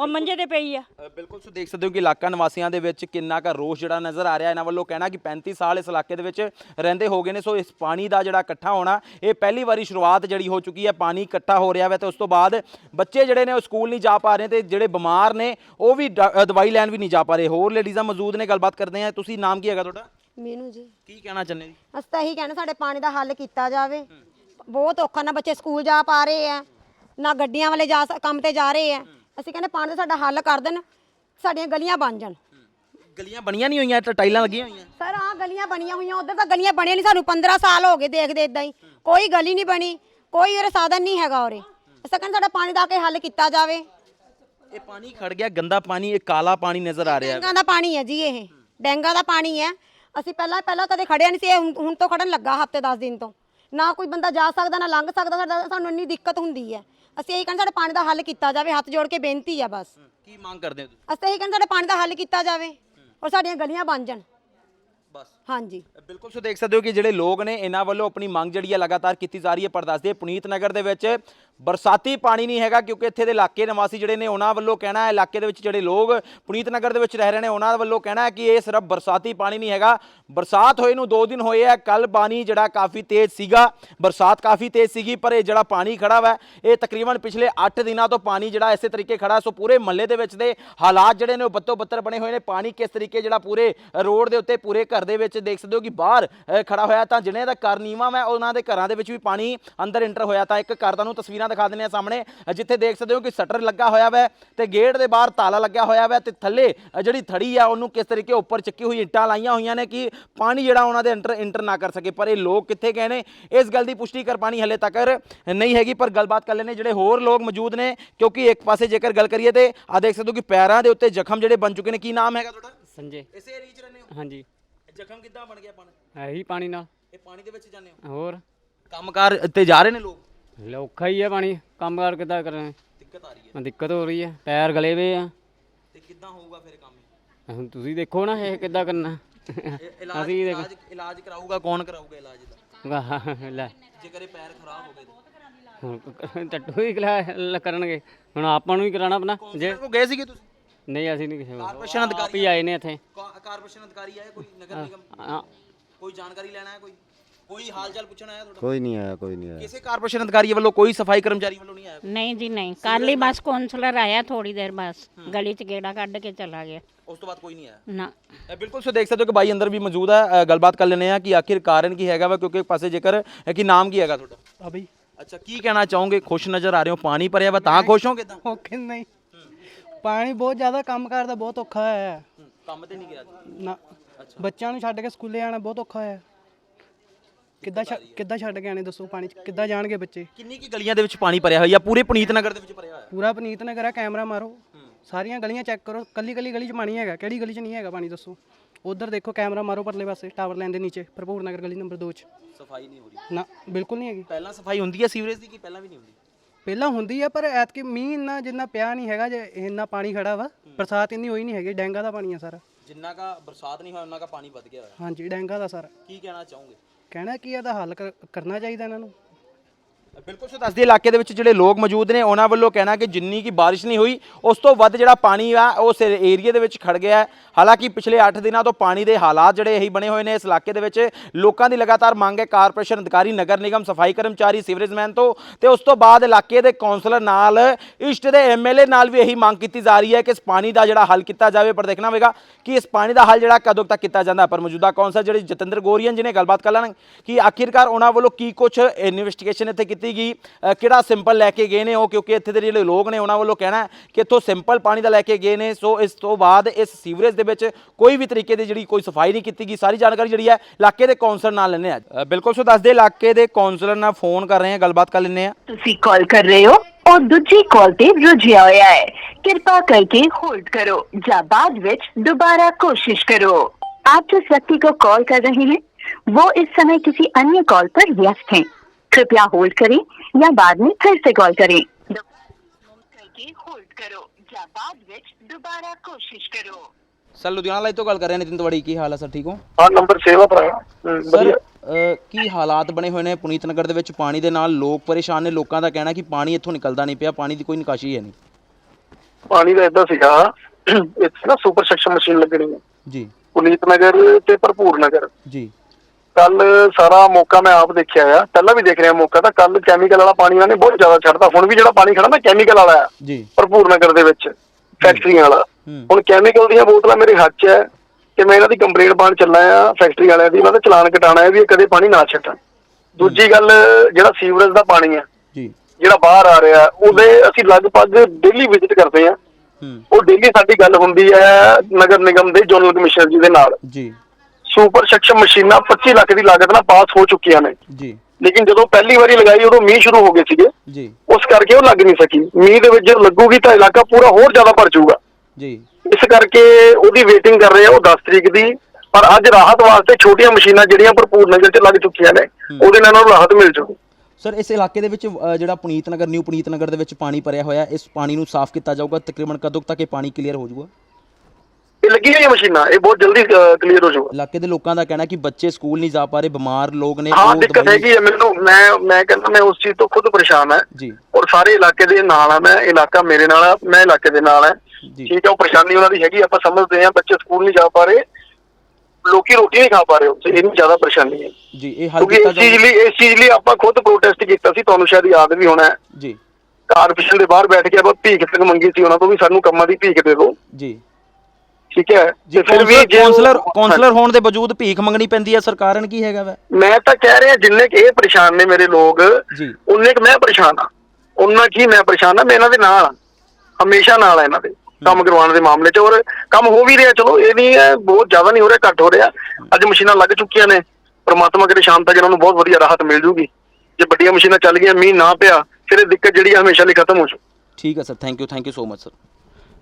ਉਹ ਮੰਜੇ ਤੇ ਪਈ ਆ।
ਅ, ਬਿਲਕੁਲ ਸੋ ਦੇਖ ਸਕਦੇ ਹੋ ਕਿ ਇਲਾਕਾ ਨਿਵਾਸੀਆਂ ਦੇ ਵਿੱਚ ਕਿੰਨਾ ਕੁ ਰੋਸ਼ ਜਿਹੜਾ ਨਜ਼ਰ ਆ ਰਿਹਾ। ਇਹਨਾਂ ਵੱਲੋਂ ਕਹਿਣਾ ਕਿ 35 ਸਾਲ ਇਸ ਇਲਾਕੇ ਦੇ ਵਿੱਚ ਰਹਿੰਦੇ ਹੋ ਗਏ ਨੇ। ਸੋ ਇਸ ਪਾਣੀ ਦਾ ਜਿਹੜਾ ਇਕੱਠਾ ਹੋਣਾ ਇਹ ਪਹਿਲੀ ਵਾਰੀ ਸ਼ੁਰੂਆਤ ਜਿਹੜੀ ਹੋ ਚੁੱਕੀ ਹੈ ਪਾਣੀ ਇਕੱਠਾ ਹੋ ਰਿਹਾ ਵਾ ਤੇ ਉਸ ਤੋਂ ਬਾਅਦ ਬੱਚੇ ਜਿਹੜੇ ਨੇ ਉਹ ਸਕੂਲ ਨਹੀਂ ਜਾ ਪਾ ਰਹੇ ਤੇ ਜਿਹੜੇ ਬਿਮਾਰ ਨੇ ਉਹ ਵੀ ਡਾ- ਅ, ਦਵਾਈ ਲੈਣ ਵੀ ਨਹੀਂ ਜਾ ਪਾ ਰਹੇ। ਹੋਰ ਲੇਡੀਜ਼ਾਂ ਮੌਜੂਦ ਨੇ ਗੱਲਬਾਤ ਕਰਦੇ ਆ ਤੁਸੀਂ ਨਾਮ ਕੀ ਹੈਗਾ ਤੁਹਾਡਾ?
ਮੀਨੂ ਜੀ।
ਕੀ ਕਹਿਣਾ ਚਾਹੁੰਦੇ ਜੀ?
ਅਸੀਂ ਤਾਂ ਇਹੀ ਕਹਿੰਦੇ ਸਾਡੇ ਪਾਣੀ ਦਾ ਹੱਲ ਕੀਤਾ ਜਾਵੇ। ਬਹੁਤ ਔਖਾ ਨਾ ਬੱਚੇ ਸਕੂਲ ਜਾ ਪਾ ਰਹੇ ਆ ਨਾ ਗੱਡੀਆਂ ਵਾਲੇ ਜਾ ਸ- ਕੰਮ ਤੇ ਜਾ ਰਹੇ ਆ। ਅਸੀਂ ਕਹਿੰਦੇ ਪਾਣੀ ਦਾ ਸਾਡਾ ਹੱਲ ਕਰ ਦੇਣ ਸਾਡੀਆਂ ਗਲੀਆਂ ਬਣ ਜਾਣ।
ਗਲੀਆਂ ਬਣੀਆਂ ਨਹੀਂ ਹੋਈਆਂ ਟ- ਟਾਈਲਾਂ ਲੱਗੀਆਂ ਹੋਈਆਂ।
ਸਰ ਆਹ ਗਲੀਆਂ ਬਣੀਆਂ ਹੋਈਆਂ ਉਧਰ ਤਾਂ ਗਲੀਆਂ ਬਣੀਆਂ ਨਹੀਂ ਸਾਨੂੰ 15 ਸਾਲ ਹੋ ਗਏ ਦੇਖਦੇ ਇਦਾਂ ਹੀ। ਕੋਈ ਗਲੀ ਨਹੀਂ ਬਣੀ ਕੋਈ ਉਰੇ ਸਾਧਨ ਨਹੀਂ ਹੈਗਾ ਉਰੇ। ਅਸੀਂ ਤਾਂ ਕਹਿੰਦੇ ਸਾਡਾ ਪਾਣੀ ਦਾ ਆ ਕੇ ਹੱਲ ਕੀਤਾ ਜਾਵੇ।
ਇਹ ਪਾਣੀ ਖੜ ਗਿਆ ਗੰਦਾ ਪਾਣੀ ਇਹ ਕਾਲਾ ਪਾਣੀ ਨਜ਼ਰ ਆ ਰਿਹਾ। ਹੈ
ਡੈਂਗਾ ਦਾ ਪਾਣੀ ਹੈ ਜੀ ਇਹ। ਡੈਂਗਾ ਦਾ ਪਾਣੀ ਹੈ। ਅਸੀਂ ਪਹਿਲਾਂ ਪਹਿਲਾਂ ਕਦੇ ਖੜਿਆ ਨਹੀਂ ਸੀ ਇਹ ਹੁਣ- ਹੁਣ ਤੋਂ ਖੜਨ ਲੱਗਾ ਹਫ਼ਤੇ 10 ਦਿਨ ਤੋਂ। ਨਾ ਕੋਈ ਬੰਦਾ ਜਾ ਸਕਦਾ ਨਾ ਲੰਘ ਸਕਦਾ ਸਾਡਾ ਸਾਨੂੰ ਇੰਨੀ ਦਿੱਕਤ ਹੁੰਦੀ ਹੈ। ਅਸੀਂ ਇਹੀ ਕਹਿੰਦੇ ਸਾਡੇ ਪਾਣੀ ਦਾ ਹੱਲ ਕੀਤਾ ਜਾਵੇ ਹੱਥ ਜੋੜ ਕੇ ਬੇਨਤੀ ਆ ਬਸ।
ਕੀ ਮੰਗ ਕਰਦੇ ਹੋ ਤੁਸੀਂ?
ਅਸੀਂ ਇਹੀ ਕਹਿੰਦੇ ਸਾਡੇ ਪਾਣੀ ਦਾ ਹੱਲ ਕੀਤਾ ਜਾਵੇ ਔਰ ਸਾਡੀਆਂ ਗਲੀਆਂ ਬਣ ਜਾਣ।
ਬਸ।
ਹਾਂਜੀ।
ਬਿਲਕੁਲ ਸੋ ਦੇਖ ਸਕਦੇ ਹੋ ਕਿ ਜਿਹੜੇ ਲੋਕ ਨੇ ਇਹਨਾਂ ਵੱਲੋਂ ਆਪਣੀ ਮੰਗ ਜਿਹੜੀ ਹੈ ਲਗਾਤਾਰ ਕੀਤੀ ਜਾ ਰਹੀ ਹੈ ਪਰ ਦੱਸਦੇ ਪੁਨੀਤ ਨਗਰ ਦੇ ਵਿੱਚ ਬਰਸਾਤੀ ਪਾਣੀ ਨਹੀਂ ਹੈਗਾ ਕਿਉਂਕਿ ਇੱਥੇ ਦੇ ਇਲਾਕੇ ਨਿਵਾਸੀ ਜਿਹੜੇ ਨੇ ਉਹਨਾਂ ਵੱਲੋਂ ਕਹਿਣਾ ਹੈ ਇਲਾਕੇ ਦੇ ਵਿੱਚ ਜਿਹੜੇ ਲੋਕ ਪੁਨੀਤ ਨਗਰ ਦੇ ਵਿੱਚ ਰਹਿ ਰਹੇ ਨੇ ਉਹਨਾਂ ਵੱਲੋਂ ਕਹਿਣਾ ਹੈ ਕਿ ਇਹ ਸਿਰਫ ਬਰਸਾਤੀ ਪਾਣੀ ਨਹੀਂ ਹੈਗਾ। ਬਰਸਾਤ ਹੋਏ ਨੂੰ 2 ਦਿਨ ਹੋਏ ਆ ਕੱਲ ਪਾਣੀ ਜਿਹੜਾ ਕਾਫੀ ਤੇਜ਼ ਸੀਗਾ ਬਰਸਾਤ ਕਾਫੀ ਤੇਜ਼ ਸੀਗੀ ਪਰ ਇਹ ਜਿਹੜਾ ਪਾਣੀ ਖੜਾ ਵਾ ਇਹ ਤਕਰੀਬਨ ਪਿਛਲੇ 8 ਦਿਨਾਂ ਤੋਂ ਪਾਣੀ ਜਿਹੜਾ ਇਸੇ ਤਰੀਕੇ ਖੜਾ ਸੋ ਪੂਰੇ ਮੱਲੇ ਦੇ ਵਿੱਚ ਦੇ ਹਾਲਾਤ ਜਿਹੜੇ ਨੇ ਉਹ ਬੱਤੋ ਬੱਤਰ ਬਣੇ ਹੋਏ ਨੇ। ਪਾਣੀ ਕਿਸ ਤਰੀਕੇ ਜਿਹੜਾ ਪੂਰੇ ਰੋਡ ਦੇ ਉੱਤੇ ਪੂਰੇ ਘਰ ਦੇ ਵਿੱਚ ਦੇਖ ਸਕਦੇ ਹੋ ਕਿ ਬਾਹਰ ਅ, ਖੜਾ ਹੋਇਆ ਤਾਂ ਜਿਹਨੇ ਦਾ ਘਰ ਨੀਵਾਂ ਵਾ ਉਹਨਾਂ ਦੇ ਘਰਾਂ ਦੇ ਵਿੱਚ ਵੀ ਪਾਣੀ ਅੰਦਰ ਇੰਟਰ ਹੋਇਆ ਤਾਂ ਇੱਕ ਘਰ ਤੁਹਾਨੂੰ ਤਸਵੀਰਾਂ ਦਿਖਾ ਦਿੰਦੇ ਆ ਸਾਹਮਣੇ। ਜਿੱਥੇ ਦੇਖ ਸਕਦੇ ਹੋ ਕਿ ਸ਼ਟਰ ਲੱਗਾ ਹੋਇਆ ਵਾ ਤੇ ਗੇਟ ਦੇ ਬਾਹਰ ਤਾਲਾ ਲੱਗਿਆ ਹੋਇਆ ਵਾ ਤੇ ਥੱਲੇ ਜਿਹੜੀ ਥੜੀ ਆ ਉਹਨੂੰ ਕਿਸ ਤਰੀਕੇ ਉੱਪਰ ਚੱਕੀ ਹੋਈ ਇੱਟਾਂ ਲਾਈਆਂ ਹੋਈਆਂ ਨੇ ਕਿ ਪਾਣੀ ਜਿਹੜਾ ਉਹਨਾਂ ਦੇ ਅੰਦਰ ਇੰਟਰ ਨਾ ਕਰ ਸਕੇ। ਪਰ ਇਹ ਲੋਕ ਕਿੱਥੇ ਗਏ ਨੇ? ਇਸ ਗੱਲ ਦੀ ਪੁਸ਼ਟੀ ਕਰ ਪਾਣੀ ਹਲੇ ਤੱਕ ਨਹੀਂ ਹੈਗੀ ਪਰ ਗੱਲਬਾਤ ਕਰ ਲੈਣੇ ਜਿਹੜੇ ਹੋਰ ਲੋਕ ਮੌਜੂਦ ਨੇ ਕਿਉਂਕਿ ਇੱਕ ਪਾਸੇ ਜੇਕਰ ਗੱਲ ਕਰੀਏ ਤੇ ਆ ਦੇਖ ਸਕਦੇ ਹੋ ਕਿ ਪੈਰਾਂ ਦੇ ਉੱਤੇ ਜ਼ਖਮ ਜਿਹੜੇ ਬਣ ਚੁੱਕੇ ਨੇ। ਕੀ ਨਾਮ ਹੈਗਾ ਤੁਹਾਡਾ?
ਸੰਜੇ।
ਇਸੇ ਏਰੀਆ 'ਚ ਰਹਿੰਦੇ ਹੋ?
ਹਾਂਜੀ।
ਜ਼ਖਮ ਕਿੱਦਾਂ ਬਣ ਗਿਆ ਪਾਣੀ?
ਇਹੀ ਪਾਣੀ ਨਾਲ।
ਇਹ ਪਾਣੀ ਦੇ ਵਿੱਚ ਜਾਂਦੇ ਹੋ?
ਹੋਰ?
ਕੰਮਕਾਰ ਤੇ ਜਾ ਰਹੇ ਨੇ ਲੋਕ?
ਔਖਾ ਹੀ ਹੈ ਪਾਣੀ ਕੰਮ ਕਾਰ ਕਿੱਦਾਂ ਕਰਨਾ?
ਦਿੱਕਤ ਆ ਰਹੀ ਹੈ।
ਦਿੱਕਤ ਹੋ ਰਹੀ ਹੈ ਪੈਰ ਗਲੇ ਵੇ ਆ।
ਤੇ ਕਿੱਦਾਂ ਹੋਊਗਾ ਫਿਰ ਕੰਮ
ਹੁਣ ਤੁਸੀਂ ਦੇਖੋ ਨਾ ਇਹ ਕਿੱਦਾਂ ਕਰਨਾ।
ਇਲਾਜ
ਅਸੀਂ ਦੇਖ-
ਇਲਾਜ ਇਲਾਜ ਕਰਾਊਗਾ ਕੌਣ ਕਰਾਊਗਾ ਇਲਾਜ ਦਾ
ਲੈ।
ਜੇ ਕਰੇ ਪੈਰ ਖਰਾਬ ਹੋ ਗਏ ਤਾਂ।
ਹੁਣ ਟੱਟੂ ਹੀ ਕਰਾ ਕਰਨਗੇ। ਹੁਣ ਆਪਾਂ ਨੂੰ ਹੀ ਕਰਾਉਣਾ ਆਪਣਾ। ਜੇ
ਕੋ ਗਏ ਸੀਗੇ ਤੁਸੀਂ?
ਨਹੀਂ ਅਸੀਂ ਨਹੀਂ ਕਿਸੇ
ਕਾਰਪੋਰੇਸ਼ਨ ਅਧਿਕਾਰੀ
ਆਪ ਹੀ ਆਏ ਨੇ ਇੱਥੇ।
ਕਾ- ਕਾਰਪੋਰੇਸ਼ਨ ਅਧਿਕਾਰੀ ਆਏ ਕੋਈ ਨਗਰ ਨਿਗਮ? ਕੋਈ ਜਾਣਕਾਰੀ ਲੈਣਾ ਹੈ ਕੋਈ? ਕੋਈ ਹਾਲ ਚਾਲ ਪੁੱਛਣ ਆਇਆ ਤੁਹਾਡਾ?
ਕੋਈ ਨਹੀਂ ਆਇਆ ਕੋਈ ਨਹੀਂ ਆਇਆ।
ਕਿਸੇ ਕਾਰਪੋਰੇਸ਼ਨ ਅਧਿਕਾਰੀ ਵੱਲੋਂ ਕੋਈ ਸਫ਼ਾਈ ਕਰਮਚਾਰੀ ਵੱਲੋਂ ਨਹੀਂ ਆਇਆ?
ਨਹੀਂ ਜੀ ਨਹੀਂ। ਕੱਲ ਹੀ ਬਸ ਕਾਉਂਸਲਰ ਆਇਆ ਥੋੜੀ ਦੇਰ ਬਸ। ਗਲੀ 'ਚ ਗੇੜਾ ਕੱਢ ਕੇ ਚਲਾ ਗਿਆ।
ਉਸ ਤੋਂ ਬਾਅਦ ਕੋਈ ਨਹੀਂ ਆਇਆ?
ਨਾ।
ਇਹ ਬਿਲਕੁਲ ਸੋ ਦੇਖ ਸਕਦੇ ਹੋ ਕਿ ਬਾਈ ਅੰਦਰ ਵੀ ਮੌਜੂਦ ਹੈ। ਅ, ਗੱਲਬਾਤ ਕਰ ਲੈਣੇ ਆ ਕਿ ਆਖਿਰ ਕਾਰਨ ਕੀ ਹੈਗਾ ਵਾ ਕਿਉਂਕਿ ਇੱਕ ਪਾਸੇ ਜੇਕਰ ਹੈ ਕਿ ਨਾਮ ਕੀ ਹੈਗਾ ਤੁਹਾਡਾ?
ਅਭੀ
ਅੱਛਾ ਕੀ ਕਹਿਣਾ ਚਾਹੋਗੇ? ਖੁਸ਼ ਨਜ਼ਰ ਆ ਰਹੇ ਹੋ ਪਾਣੀ ਭਰਿਆ ਵਾ ਤਾਂ ਖੁਸ਼ ਹੋ ਕਿਦਾਂ?
ਔਖੇ ਨਹੀਂ। ਪਾਣੀ ਬਹੁਤ ਜ਼ਿਆਦਾ ਕੰਮ ਕਰਦਾ ਬਹੁਤ ਔਖਾ ਹੈ
ਕੰਮ ਤੇ ਨਹੀਂ ਗਿਆ
ਨਾ। ਬੱਚਿਆਂ ਨੂੰ ਛੱਡ ਕੇ ਸਕੂਲੇ ਆਣਾ ਬਹੁਤ ਔਖਾ ਹੈ ਕਿੱਦਾਂ ਛੱਡ- ਕਿੱਦਾਂ ਛੱਡ ਕੇ ਆਣੇ ਦੱਸੋ ਪਾਣੀ 'ਚ? ਕਿੱਦਾਂ ਜਾਣਗੇ ਬੱਚੇ?
ਕਿੰਨੀ ਕੀ ਗਲੀਆਂ ਦੇ ਵਿੱਚ ਪਾਣੀ ਭਰਿਆ ਹੋਇਆ? ਪੂਰੇ ਪਨੀਤ ਨਗਰ ਦੇ ਵਿੱਚ ਭਰਿਆ ਹੋਇਆ?
ਪੂਰਾ ਪਨੀਤ ਨਗਰ ਹੈ ਕੈਮਰਾ ਮਾਰੋ। ਸਾਰੀਆਂ ਗਲੀਆਂ ਚੈੱਕ ਕਰੋ। ਕੱਲੀ ਕੱਲੀ ਗਲੀ 'ਚ ਪਾਣੀ ਹੈਗਾ। ਕਿਹੜੀ ਗਲੀ 'ਚ ਨਹੀਂ ਹੈਗਾ ਪਾਣੀ ਦੱਸੋ? ਉਧਰ ਦੇਖੋ ਕੈਮਰਾ ਮਾਰੋ ਪਰਲੇ ਪਾਸੇ ਟਾਵਰ ਲੈਣ ਦੇ ਨੀਚੇ ਭਰਪੂਰ ਨਗਰ ਗਲੀ ਨੰਬਰ 2 'ਚ।
ਸਫ਼ਾਈ ਨਹੀਂ ਹੋ ਰਹੀ।
ਨਾ ਬਿਲਕੁਲ ਨਹੀਂ ਹੈਗੀ।
ਪਹਿਲਾਂ ਸਫ਼ਾਈ ਹੁੰਦੀ ਹੈ ਸੀਵਰੇਜ ਦੀ ਕਿ ਪਹਿਲਾਂ ਵੀ ਨਹੀਂ ਹੁੰਦੀ?
ਪਹਿਲਾਂ ਹੁੰਦੀ ਆ ਪਰ ਐਤਕੀ ਮੀਂਹ ਇੰਨਾ ਜਿੰਨਾ ਪਿਆ ਨਹੀਂ ਹੈਗਾ ਜੇ ਇੰਨਾ ਪਾਣੀ ਖੜਾ ਵਾ ਬਰਸਾਤ ਇੰਨੀ ਹੋਈ ਨਹੀਂ ਹੈਗੀ ਡੈਂਗਾ ਦਾ ਪਾਣੀ ਆ ਸਾਰਾ।
ਜਿੰਨਾ ਕਾ ਬਰਸਾਤ ਨਹੀਂ ਹੋਇਆ ਉਹਨਾਂ ਕਾ ਪਾਣੀ ਵੱਧ ਗਿਆ ਹੋਇਆ।
ਹਾਂਜੀ ਡੈਂਗਾ ਦਾ ਸਾਰਾ।
ਕੀ ਕਹਿਣਾ ਚਾਹੋਗੇ?
ਕਹਿਣਾ ਕੀ ਇਹਦਾ ਹੱਲ ਕਰ- ਕਰਨਾ ਚਾਹੀਦਾ ਇਹਨਾਂ ਨੂੰ?
ਬਿਲਕੁਲ ਸੋ ਦੱਸਦੇ ਇਲਾਕੇ ਦੇ ਵਿੱਚ ਜਿਹੜੇ ਲੋਕ ਮੌਜੂਦ ਨੇ, ਉਹਨਾਂ ਵੱਲੋਂ ਕਹਿਣਾ ਕਿ ਜਿੰਨੀ ਕੀ ਬਾਰਿਸ਼ ਨਹੀਂ ਹੋਈ, ਉਸ ਤੋਂ ਵੱਧ ਜਿਹੜਾ ਪਾਣੀ ਆ, ਉਸ ਏਰੀਏ ਦੇ ਵਿੱਚ ਖੜ ਗਿਆ ਹੈ। ਹਾਲਾਂਕਿ ਪਿਛਲੇ 8 ਦਿਨਾਂ ਤੋਂ ਪਾਣੀ ਦੇ ਹਾਲਾਤ ਜਿਹੜੇ ਇਹੀ ਬਣੇ ਹੋਏ ਨੇ ਇਸ ਇਲਾਕੇ ਦੇ ਵਿੱਚ। ਲੋਕਾਂ ਦੀ ਲਗਾਤਾਰ ਮੰਗ ਹੈ ਕਾਰਪੋਰੇਸ਼ਨ, ਅਧਿਕਾਰੀ, ਨਗਰ ਨਿਗਮ, ਸਫ਼ਾਈ ਕਰਮਚਾਰੀ ਸੀਵਰੇਜਮੈਨ ਤੋਂ। ਤੇ ਉਸ ਤੋਂ ਬਾਅਦ ਇਲਾਕੇ ਦੇ ਕੌਂਸਲਰ ਨਾਲ, ਇਸ਼ਟ ਦੇ ਐਮਐਲਏ ਨਾਲ ਵੀ ਇਹੀ ਮੰਗ ਕੀਤੀ ਜਾ ਰਹੀ ਹੈ ਕਿ ਇਸ ਪਾਣੀ ਦਾ ਜਿਹੜਾ ਹੱਲ ਕੀਤਾ ਜਾਵੇ। ਪਰ ਦੇਖਣਾ ਹੋਵੇਗਾ ਕਿ ਇਸ ਪਾਣੀ ਦਾ ਹੱਲ ਜਿਹੜਾ ਕਦੋਂ ਤੱਕ ਕੀਤਾ ਜਾਂਦਾ ਪਰ ਮੌਜੂਦਾ ਕੌਂਸਲਰ ਜਿਹੜੇ ਜਤਿੰਦਰ ਗੋਰੀਅਨ ਜੀ ਨੇ ਗੱਲਬਾਤ ਕਰ ਲੈਣ ਕਿ ਆਖਿਰਕਾਰ ਉਹਨਾਂ ਵੱਲੋਂ ਕੀ ਕੁਝ ਇਨਵੈਸਟੀਗੇਸ਼ਨ ਇੱਥੇ ਕੀਤੀ ਗਈ ਅ, ਕਿਹੜਾ ਸਿੰਪਲ ਲੈ ਕੇ ਗਏ ਨੇ ਉਹ ਕਿਉਂਕਿ ਇੱਥੇ ਦੇ ਜਿਹੜੇ ਲੋਕ ਨੇ ਉਹਨਾਂ ਵੱਲੋਂ ਕਹਿਣਾ ਹੈ ਕਿ ਇੱਥੋਂ ਸਿੰਪਲ ਪਾਣੀ ਦਾ ਲੈ ਕੇ ਗਏ ਨੇ ਸੋ ਇਸ ਤੋਂ ਬਾਅਦ ਇਸ ਸੀਵਰੇਜ ਦੇ ਵਿੱਚ ਕੋਈ ਵੀ ਤਰੀਕੇ ਦੀ ਜਿਹੜੀ ਕੋਈ ਸਫਾਈ ਨਹੀਂ ਕੀਤੀ ਗਈ ਸਾਰੀ ਜਾਣਕਾਰੀ ਜਿਹੜੀ ਹੈ ਇਲਾਕੇ ਦੇ ਕੌਂਸਲਰ ਨਾਲ ਲੈਣੇ ਆ ਬਿਲਕੁਲ ਸੋ ਦੱਸਦੇ ਇਲਾਕੇ ਦੇ ਕੌਂਸਲਰ ਨਾਲ ਫੋਨ ਕਰ ਰਹੇ ਹਾਂ ਗੱਲਬਾਤ ਕਰ ਲੈਂਦੇ ਆ
ਤੁਸੀਂ ਕਾਲ ਕਰ ਰਹੇ ਹੋ ਔਰ ਦੂਜੀ ਕਾਲ ਤੇ ਰੁਝਿਆ ਹੋਇਆ ਹੈ ਕਿਰਪਾ ਕਰਕੇ ਹੋਲਡ ਕਰੋ ਜਾਂ ਬਾਅਦ ਵਿੱਚ ਦੁਬਾਰਾ ਕੋਸ਼ਿਸ਼ करो आप जिस व्यक्ति को कॉल कर रहे हैं वो इस समय किसी अन्य कॉल पर व्यस्त हैं कृपया होल्ड करें या बाद में फिर से कॉल करें करके होल्ड करो या बाद ਵਿੱਚ ਦੁਬਾਰਾ ਕੋਸ਼ਿਸ਼ ਕਰੋ
ਸਰ ਲੁਧਿਆਣਾ ਲਾਈਵ ਤੋਂ ਗੱਲ ਕਰ ਰਹੇ ਹਾਂ ਨਿਤਿਨ ਤਵੜੀ ਕੀ ਹਾਲ ਹੈ ਸਰ ਠੀਕ ਹੋ
ਹਾਂ ਨੰਬਰ ਸੇਵਾ ਭਰਾ
ਸਰ ਅ, ਕੀ ਹਾਲਾਤ ਬਣੇ ਹੋਏ ਨੇ ਪੁਨੀਤ ਨਗਰ ਦੇ ਵਿੱਚ ਪਾਣੀ ਦੇ ਨਾਲ ਲੋਕ ਪਰੇਸ਼ਾਨ ਨੇ ਲੋਕਾਂ ਦਾ ਕਹਿਣਾ ਕਿ ਪਾਣੀ ਇੱਥੋਂ ਨਿਕਲਦਾ ਨਹੀਂ ਪਿਆ ਪਾਣੀ ਦੀ ਕੋਈ ਨਿਕਾਸੀ ਹੈ ਨਹੀਂ
ਪਾਣੀ ਦਾ ਇਦਾਂ ਸੀਗਾ ਇੱਥੇ ਨਾ ਸੁਪਰ ਸੈਕਸ਼ਨ ਮਸ਼ੀਨ ਲੱਗਣੀ ਹੈ
ਜੀ
ਪੁਨੀਤ ਨਗਰ ਤੇ ਭਰਪੂਰ ਨਗਰ
ਜੀ
ਕੱਲ ਸਾਰਾ ਮੌਕਾ ਮੈਂ ਆਪ ਦੇਖਿਆ ਆ। ਪਹਿਲਾਂ ਵੀ ਦੇਖ ਰਿਹਾ ਮੌਕਾ ਤਾਂ ਕੱਲ ਕੈਮੀਕਲ ਵਾਲਾ ਪਾਣੀ ਉਹਨਾਂ ਨੇ ਬਹੁਤ ਜ਼ਿਆਦਾ ਛੱਡਦਾ ਹੁਣ ਵੀ ਜਿਹੜਾ ਪਾਣੀ ਖੜਾ ਨਾ ਕੈਮੀਕਲ ਵਾਲਾ ਆ
ਜੀ।
ਭਰਪੂਰ ਨਗਰ ਦੇ ਵਿੱਚ ਫੈਕਟਰੀਆਂ ਵਾਲਾ। ਹੁਣ ਕੈਮੀਕਲ ਦੀਆਂ ਬੋਤਲਾਂ ਮੇਰੇ ਹੱਥ 'ਚ ਹੈ ਕਿ ਮੈਂ ਇਹਨਾਂ ਦੀ ਕੰਪਲੇਂਟ ਪਾਉਣ ਚੱਲਾ ਆ ਫੈਕਟਰੀ ਵਾਲਿਆਂ ਦੀ। ਉਹਨਾਂ ਦਾ ਚਲਾਨ ਕਟਾਣਾ ਹੈ ਵੀ ਇਹ ਕਦੇ ਪਾਣੀ ਨਾ ਛੱਡਣ। ਦੂਜੀ ਗੱਲ ਜਿਹੜਾ ਸੀਵਰੇਜ ਦਾ ਪਾਣੀ ਆ
ਜੀ।
ਜਿਹੜਾ ਬਾਹਰ ਆ ਰਿਹਾ ਉਹਦੇ ਅਸੀਂ ਲਗਭਗ ਡੇਲੀ ਵਿਜ਼ਿਟ ਕਰਦੇ ਆ।
ਹੂੰ।
ਉਹ ਡੇਲੀ ਸਾਡੀ ਗੱਲ ਹੁੰਦੀ ਹੈ ਨਗਰ ਨਿਗਮ ਦੇ ਜਨਰਲ ਕਮਿਸ਼ਨਰ ਜੀ ਦੇ ਨਾਲ।
ਜੀ।
ਸੁਪਰ ਸੈਕਸ਼ਨ ਮਸ਼ੀਨਾਂ 25 ਲੱਖ ਦੀ ਲਾਗਤ ਨਾਲ ਪਾਸ ਹੋ ਚੁੱਕੀਆਂ ਨੇ।
ਜੀ।
ਲੇਕਿਨ ਜਦੋਂ ਪਹਿਲੀ ਵਾਰੀ ਲਗਾਈ ਉਦੋਂ ਮੀਂਹ ਸ਼ੁਰੂ ਹੋ ਗਏ ਸੀਗੇ।
ਜੀ।
ਉਸ ਕਰਕੇ ਉਹ ਲੱਗ ਨਹੀਂ ਸਕੀ। ਮੀਂਹ ਦੇ ਵਿੱਚ ਜਦੋਂ ਲੱਗੂਗੀ ਤਾਂ ਇਲਾਕਾ ਪੂਰਾ ਹੋਰ ਜ਼ਿਆਦਾ ਭਰ ਜਾਊਗਾ।
ਜੀ।
ਇਸ ਕਰਕੇ ਉਹਦੀ ਵੇਟਿੰਗ ਕਰ ਰਹੇ ਆ ਉਹ 10 ਤਰੀਕ ਦੀ। ਪਰ ਅੱਜ ਰਾਹਤ ਵਾਸਤੇ ਛੋਟੀਆਂ ਮਸ਼ੀਨਾਂ ਜਿਹੜੀਆਂ ਭਰਪੂਰ ਨਗਰ 'ਚ ਲੱਗ ਚੁੱਕੀਆਂ ਨੇ ਉਹਦੇ ਨਾਲ ਉਹਨਾਂ ਨੂੰ ਰਾਹਤ ਮਿਲ ਜੂਗੀ
ਸਰ ਇਸ ਇਲਾਕੇ ਦੇ ਵਿੱਚ ਜਿਹੜਾ ਪੁਨੀਤ ਨਗਰ ਨਿਊ ਪੁਨੀਤ ਨਗਰ ਦੇ ਵਿੱਚ ਪਾਣੀ ਭਰਿਆ ਹੋਇਆ ਇਸ ਪਾਣੀ ਨੂੰ ਸਾਫ਼ ਕੀਤਾ ਜਾਊਗਾ ਤਕਰੀਬਨ ਕਦੋਂ ਤੱਕ ਇਹ ਪਾਣੀ ਕਲੀਅਰ ਹੋ ਜਾਊਗਾ?
ਲੱਗੀ ਹੋਈ ਮਸ਼ੀਨਾਂ ਇਹ ਬਹੁਤ ਜਲਦੀ ਕਲੀਅਰ ਹੋ ਜਾਊਗਾ।
ਇਲਾਕੇ ਦੇ ਲੋਕਾਂ ਦਾ ਕਹਿਣਾ ਕਿ ਬੱਚੇ ਸਕੂਲ ਨਹੀਂ ਜਾ ਪਾ ਰਹੇ ਬਿਮਾਰ ਲੋਕ ਨੇ
ਹਾਂ ਦਿੱਕਤ ਹੈਗੀ ਹੈ ਮੈਨੂੰ ਮੈਂ ਮੈਂ ਕਹਿੰਦਾ ਮੈਂ ਉਸ ਚੀਜ਼ ਤੋਂ ਖੁਦ ਪਰੇਸ਼ਾਨ ਹਾਂ।
ਜੀ।
ਔਰ ਸਾਰੇ ਇਲਾਕੇ ਦੇ ਨਾਲ ਆ ਮੈਂ ਇਲਾਕਾ ਮੇਰੇ ਨਾਲ ਆ ਮੈਂ ਇਲਾਕੇ ਦੇ ਨਾਲ ਆ। ਠੀਕ ਹੈ ਉਹ ਪਰੇਸ਼ਾਨੀ ਉਹਨਾਂ ਦੀ ਹੈਗੀ ਆਪਾਂ ਸਮਝਦੇ ਹਾਂ ਬੱਚੇ ਸਕੂਲ ਨਹੀਂ ਜਾ ਪਾ ਰਹੇ ਲੋਕੀ ਰੋਟੀ ਨਹੀਂ ਖਾ ਪਾ ਰਹੇ ਉੱਥੇ ਇੰਨੀ ਜ਼ਿਆਦਾ ਪਰੇਸ਼ਾਨੀ ਹੈ।
ਜੀ ਇਹ ਹੱਲ ਕੀਤਾ
ਇਸ ਚੀਜ਼ ਲਈ ਇਸ ਚੀਜ਼ ਲਈ ਆਪਾਂ ਖੁਦ ਪ੍ਰੋਟੈਸਟ ਕੀਤਾ ਸੀ ਤੁਹਾਨੂੰ ਸ਼ਾਇਦ ਯਾਦ ਵੀ ਹੋਣਾ ਹੈ।
ਜੀ।
ਕਾਰਪੋਰੇਸ਼ਨ ਦੇ ਬਾਹਰ ਬੈਠ ਕੇ ਆਪਾਂ ਭੀਖ ਤੱਕ ਮੰਗੀ ਸੀ ਉਹਨਾਂ ਤੋਂ ਵੀ ਸਾਨੂੰ ਕੰਮਾਂ ਦੀ ਭੀਖ ਦੇ ਦਿਓ।
ਜੀ।
ਠੀਕ ਹੈ?
ਜੀ
ਤੇ ਫਿਰ ਵੀ
ਕਾਉਂਸਲਰ
ਜੇ
ਕਾਉਂਸਲਰ ਕਾਉਂਸਲਰ ਹੋਣ ਦੇ ਬਾਵਜੂਦ ਭੀਖ ਮੰਗਣੀ ਪੈਂਦੀ ਹੈ ਸਰਕਾਰਨ ਕੀ ਹੈਗਾ ਵਾ?
ਮੈਂ ਤਾਂ ਕਹਿ ਰਿਹਾ ਜਿੰਨੇ ਕਿ ਇਹ ਪਰੇਸ਼ਾਨ ਨੇ ਮੇਰੇ ਲੋਕ ਉਨੇ ਕਿ ਮੈਂ ਪਰੇਸ਼ਾਨ ਆ। ਉਹਨਾਂ ਕੀ ਮੈਂ ਪਰੇਸ਼ਾਨ ਆ? ਮੈਂ ਇਹਨਾਂ ਦੇ ਨਾਲ ਆ। ਹਮੇਸ਼ਾ ਨਾਲ ਆ ਇਹਨਾਂ ਦੇ ਕੰਮ ਕਰਵਾਉਣ ਦੇ ਮਾਮਲੇ 'ਚ। ਔਰ ਕੰਮ ਹੋ ਵੀ ਰਿਹਾ ਚਲੋ ਇਹ ਨਹੀਂ ਹੈ ਬਹੁਤ ਜ਼ਿਆਦਾ ਨਹੀਂ ਹੋ ਰਿਹਾ ਘੱਟ ਹੋ ਰਿਹਾ। ਅੱਜ ਮਸ਼ੀਨਾਂ ਲੱਗ ਚੁੱਕੀਆਂ ਨੇ। ਪ੍ਰਮਾਤਮਾ ਕਰੇ ਸ਼ਾਮ ਤੱਕ ਇਹਨਾਂ ਨੂੰ ਬਹੁਤ ਵਧੀਆ ਰਾਹਤ ਮਿਲ ਜੂਗੀ। ਜੇ ਵੱਡੀਆਂ ਮਸ਼ੀਨਾਂ ਚੱਲ ਗਈਆਂ ਮੀਂਹ ਨਾ ਪਿਆ ਫਿਰ ਇਹ ਦਿੱਕਤ ਜਿਹੜੀ ਹਮੇਸ਼ਾ ਲਈ ਖਤਮ ਹੋ ਜੂ।
ਠੀਕ ਹੈ sir. Thank you thank you so much sir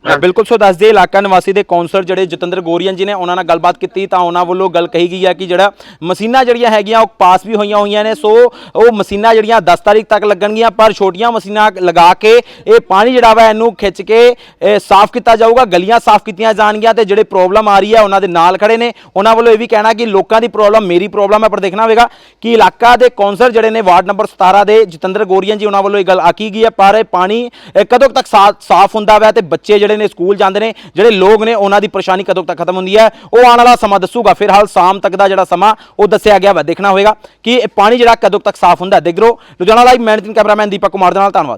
ਬਿਲਕੁਲ ਸੋ ਦੱਸ ਦਈਏ ਇਲਾਕਾ ਨਿਵਾਸੀ ਦੇ ਕੌਂਸਲਰ ਜਿਹੜੇ ਜਤਿੰਦਰ ਗੋਰੀਅਨ ਜੀ ਨੇ ਉਹਨਾਂ ਨਾਲ ਗੱਲਬਾਤ ਕੀਤੀ ਤਾਂ ਉਹਨਾਂ ਵੱਲੋਂ ਗੱਲ ਕਹੀ ਗਈ ਹੈ ਕਿ ਜਿਹੜਾ ਮਸ਼ੀਨਾਂ ਜਿਹੜੀਆਂ ਹੈਗੀਆਂ ਉਹ ਪਾਸ ਵੀ ਹੋਈਆਂ ਹੋਈਆਂ ਨੇ ਸੋ ਉਹ ਮਸ਼ੀਨਾਂ ਜਿਹੜੀਆਂ 10 ਤਾਰੀਖ ਤੱਕ ਲੱਗਣਗੀਆਂ ਪਰ ਛੋਟੀਆਂ ਮਸ਼ੀਨਾਂ ਲਗਾ ਕੇ ਇਹ ਪਾਣੀ ਜਿਹੜਾ ਵਾ ਇਹਨੂੰ ਖਿੱਚ ਕੇ ਇਹ ਸਾਫ਼ ਕੀਤਾ ਜਾਊਗਾ ਗਲੀਆਂ ਸਾਫ਼ ਕੀਤੀਆਂ ਜਾਣਗੀਆਂ ਤੇ ਜਿਹੜੇ ਪ੍ਰੋਬਲਮ ਆ ਰਹੀ ਹੈ ਉਹਨਾਂ ਦੇ ਨਾਲ ਖੜੇ ਨੇ। ਉਹਨਾਂ ਵੱਲੋਂ ਇਹ ਵੀ ਕਹਿਣਾ ਕਿ ਲੋਕਾਂ ਦੀ ਪ੍ਰੋਬਲਮ ਮੇਰੀ ਪ੍ਰੋਬਲਮ ਹੈ ਪਰ ਦੇਖਣਾ ਹੋਵੇਗਾ ਕਿ ਇਲਾਕਾ ਦੇ ਕੌਂਸਲਰ ਜਿਹੜੇ ਨੇ ਵਾਰਡ ਨੰਬਰ 17 ਦੇ ਜਤਿੰਦਰ ਗੋਰੀਅਨ ਜੀ ਉਹਨਾਂ ਵੱਲੋਂ ਇਹ ਗੱਲ ਆਕੀ ਗਈ ਹੈ ਪਰ ਇਹ ਪਾਣੀ ਕਦੋਂ ਤੱਕ ਸਾਫ਼ ਹੁੰਦਾ ਵਾ ਤੇ ਬੱਚੇ ਜਿਹੜੇ ਨੇ ਸਕੂਲ ਜਾਂਦੇ ਨੇ, ਜਿਹੜੇ ਲੋਕ ਨੇ, ਉਹਨਾਂ ਦੀ ਪਰੇਸ਼ਾਨੀ ਕਦੋਂ ਤੱਕ ਖਤਮ ਹੁੰਦੀ ਹੈ, ਉਹ ਆਉਣ ਵਾਲਾ ਸਮਾਂ ਦੱਸੂਗਾ। ਫਿਲਹਾਲ ਸ਼ਾਮ ਤੱਕ ਦਾ ਜਿਹੜਾ ਸਮਾਂ, ਉਹ ਦੱਸਿਆ ਗਿਆ ਵਾ, ਦੇਖਣਾ ਹੋਵੇਗਾ ਕਿ ਇਹ ਪਾਣੀ ਜਿਹੜਾ ਕਦੋਂ ਤੱਕ ਸਾਫ਼ ਹੁੰਦਾ ਹੈ। ਦੇਖ ਰਹੋ। Ludhiana live managing cameraman Deepak Kumar ਦੇ ਨਾਲ, ਧੰਨਵਾਦ।